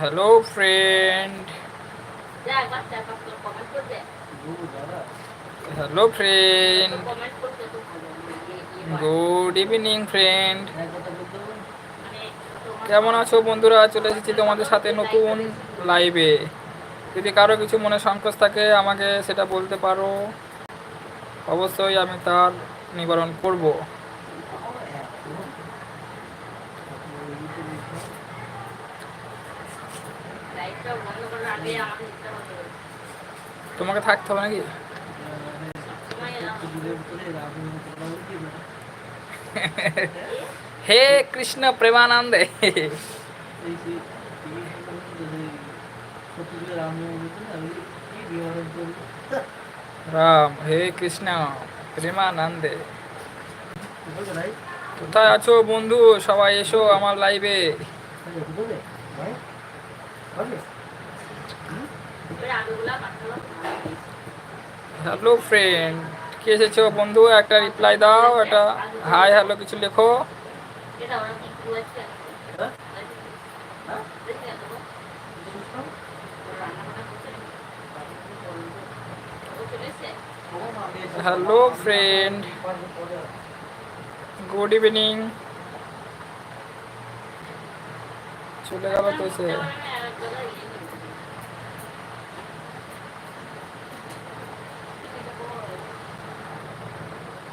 Hello friend hello friend good evening friend মানে কেমন আছো বন্ধুরা? চলে এসেছি তোমাদের সাথে নতুন লাইভে যদি কারও কিছু মনে সংকোচ থাকে, আমাকে সেটা বলতে পারো। অবশ্যই আমি তার নিবারণ করব লাইটটা বন্ধ করার আগে আমাকে দিতে হবে তোমাকে থাকতে হবে নাকি? হে কৃষ্ণ প্রেমানন্দে। রাম, হে কৃষ্ণ প্রেমানন্দে। কোথায় আছো বন্ধু? সবাই এসো আমার লাইভে হ্যালো ফ্রেন্ড কে এসেছ, বন্ধু? একটা রিপ্লাই দাও, একটা হাই হ্যালো কিছু লেখো। হ্যালো ফ্রেন্ড গুড ইভিনিং চলে গেল তো সে।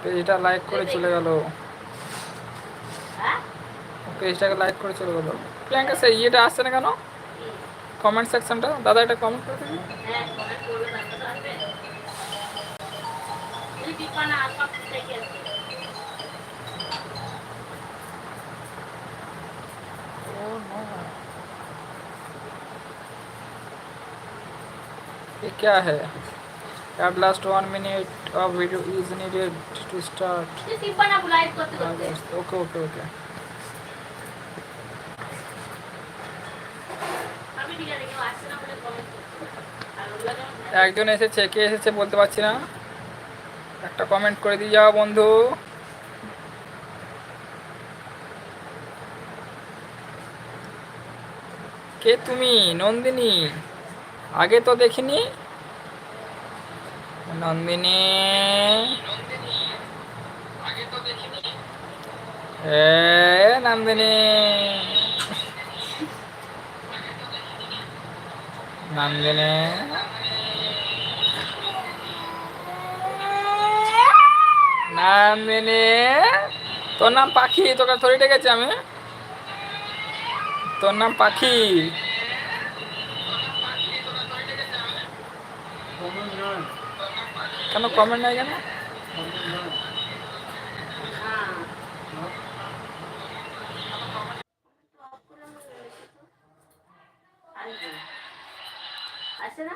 পেজটা লাইক করে চলে গেল হ্যাঁ পেজটাকে লাইক করে চলে গেল প্রিয়াঙ্কা সে ইয়েটা আসছে না কেন কমেন্ট সেকশনটা দাদা এটা কমেন্ট করে দিবি হ্যাঁ কমেন্ট করবে তারপর তো আসবে এই দীপানা আসবা থেকে আসবে ये क्या है at last one minute of video is needed to start. Okay okay okay একজন এসেছে কে এসেছে বলতে পারছি না। একটা কমেন্ট করে দিয়ে যাও বন্ধু। কে তুমি? নন্দিনী। আগে তো দেখিনি। নন্দিনী। এ নন্দিনী। নন্দিনী। নন্দিনী। তোর নাম পাখি, তোকে থরি ডেকেছি আমি। তোর নাম পাখি। কেন কমেন্ট নাই কেন হ্যাঁ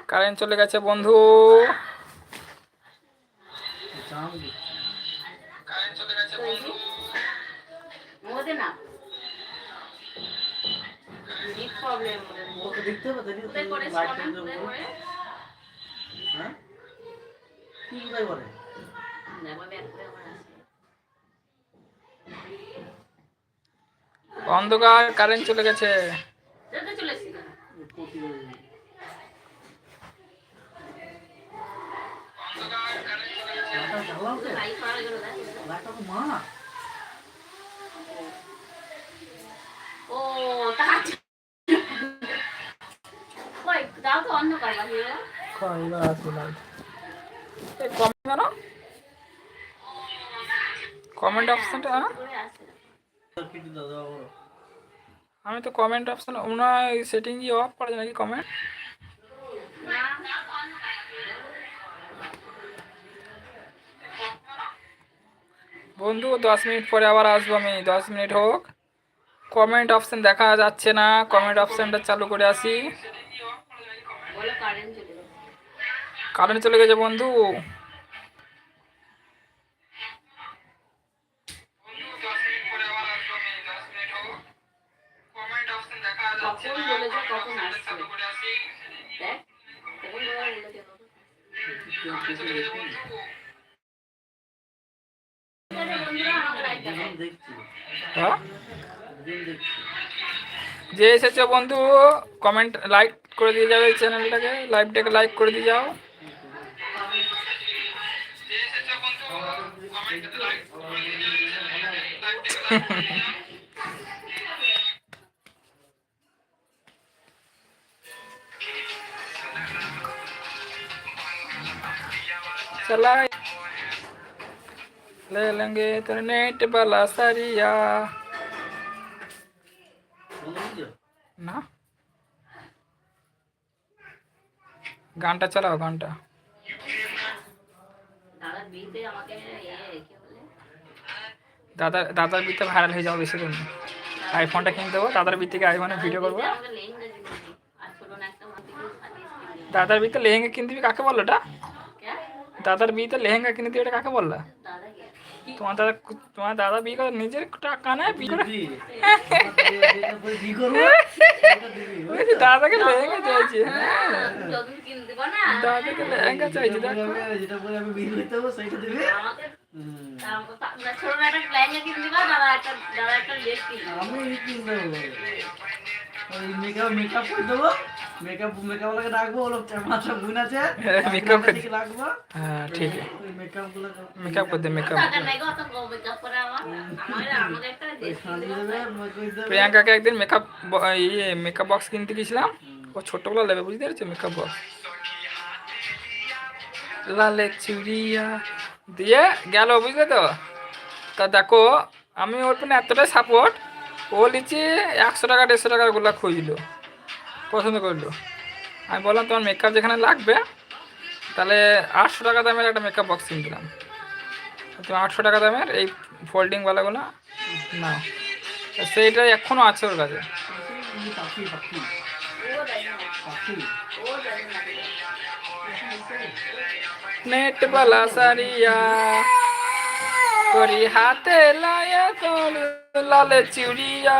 কারেন্ট চলে গেছে বন্ধু। মোদে না প্রবলেম ওকে দেখতে হবে তাই কোথায় করে কমেন্ট কোথায় করে হ্যাঁ কি কোথায় অন্ধকার কারেন্ট চলে গেছে। না না ও তার কই দাও তো অন্য কার বাহিরে। কয়বার আসবে লাইট এই কমেন্ট কেন কমেন্ট অপশনটা বড় আমি তো কমেন্ট অপশন ওনা সেটিং দিয়ে অফ করা যায় নাকি কমেন্ট বন্ধু দশ মিনিট পরে আবার আসব আমি। দশ মিনিট হোক। কমেন্ট অপশন দেখা যাচ্ছে না। কমেন্ট অপশনটা চালু করে আসি। কারেন্ট চলে গেছে বন্ধু। যে এসেছ বন্ধু কমেন্ট লাইক করে দিয়ে যাবে চ্যানেলটাকে লাইভটাকে লাইক করে দিয়ে যাও। चला ले लेंगे तो नेट वाला सरिया বন্ধ বুঝছো না গানটা চালাও গানটা দাদা বিয়েতে আমাকে ইয়ে কি বলে দাদা দাদার বিতে ভাইরাল হয়ে যাও বেশি দিন আইফোনটা কিনে দেবো দাদার বি থেকে আইফোনে ভিডিও করবো বিয়েতে আমাকে লেহেঙ্গা কিনে দিবি আর ছোট না একটা মাটি দিয়ে সাজিয়ে দিবি দাদার বিতে লেহেঙ্গা কিনে দিবি কাকে বললো ওটা কে দাদার বিতে লেহেঙ্গা কিনে এটা কাকে বললা? তোমার দাদা তোমার দাদা বিয়ে করে নিজের টাকা নেয় বিয়ে করে দাদাকে লেহেঙ্গা চাইছে। হ্যাঁ দাদাকে লেহেঙ্গা চাইছে আমি- মেকআপ মেকআপ করে দেবো। মেকআপ মেকআপ লাগে রাখব মাথা বোন আছে। হ্যাঁ, makeup করে- রাখব হ্যাঁ ঠিক ওই মেকআপগুলো মেকআপ মেকআপ টাকা মেকআপ করে আমার। একটা দিবা দেবে। মেকআপ প্রিয়াঙ্কাকে একদিন মেকআপ ইয়ে মেকআপ বক্স কিনতে গেছিলাম ও ছোটগুলো নেবে বুঝতে পেরেছ? মেকআপ বক্স লালে চুড়িয়া দিয়ে গেল বুঝলে তো? তা দেখো আমি ওর পেনে এতটাই সাপোর্ট ও লিচি একশো টাকা দেড়শো টাকারগুলা খুঁজলো। পছন্দ করল। আমি বললাম, তোমার মেকআপ যেখানে লাগবে, তাহলে আটশো টাকা দামের একটা মেকআপ বক্স কিনছিলাম তুমি আটশো টাকা দামের এই ফোল্ডিংওয়ালাগুলো না সেইটাই এখনও আছে ওর কাছে। নেট বালা সারিয়া, করি হাতে লায়া তোর লালে চিড়িয়া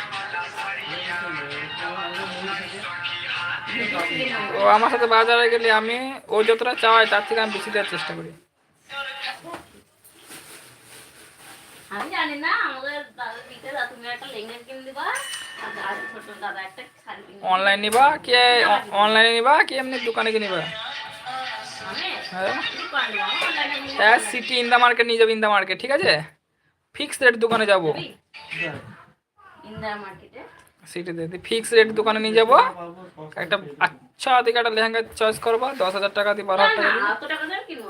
ও আমার সাথে বাজারে গেলে আমি ও যতটা চাওয়াই তার থেকে আমি বেশি দেওয়ার চেষ্টা করি। আমি জানি না আমাদের দাদা দিতে তুমি একটা লেহেঙ্গা কিনে দিবা আর ছোট দাদা একটা শাড়ি কিনে অনলাইন নিবা কি অনলাইনে নিবা কি এমনি দোকানে নিবা? হ্যাঁ। দোকানে যাব, অনলাইনে কিনে হ্যাঁ সিটি ইন দ্য মার্কেট নিয়ে যাব ইন দ্য মার্কেট ঠিক আছে? ফিক্স রেট দোকানে যাব। মার্কেটে সিটিতে ফিক্স রেট দোকানে নিয়ে যাব। একটা আচ্ছা দিকে একটা লেহেঙ্গা চয়েস করবা। দশ হাজার টাকা দিয়ে বারো হাজার টাকা দিয়ে। দিয়ে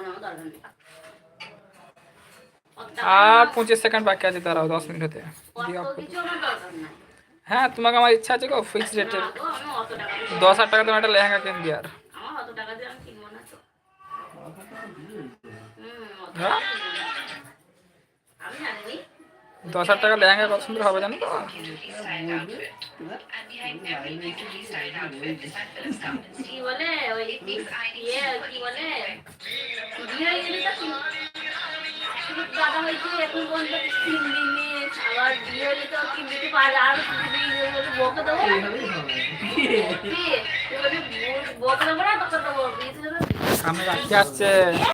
আর পঁচিশ সেকেন্ড বাকি আছে তারাও দশ মিনিট দিয়ে হ্যাঁ তোমাকে আমার ইচ্ছা আছে গো ফিক্স রেটে দিয়ে দশ হাজার টাকা তোমার একটা লেহেঙ্গা দিয়ে আর। দিয়ে কিনবো অত হ্যাঁ? দশ হাজার টাকা লেহেঙ্গা কত সুন্দর হবে জানো সামনে রাখতে আসছে।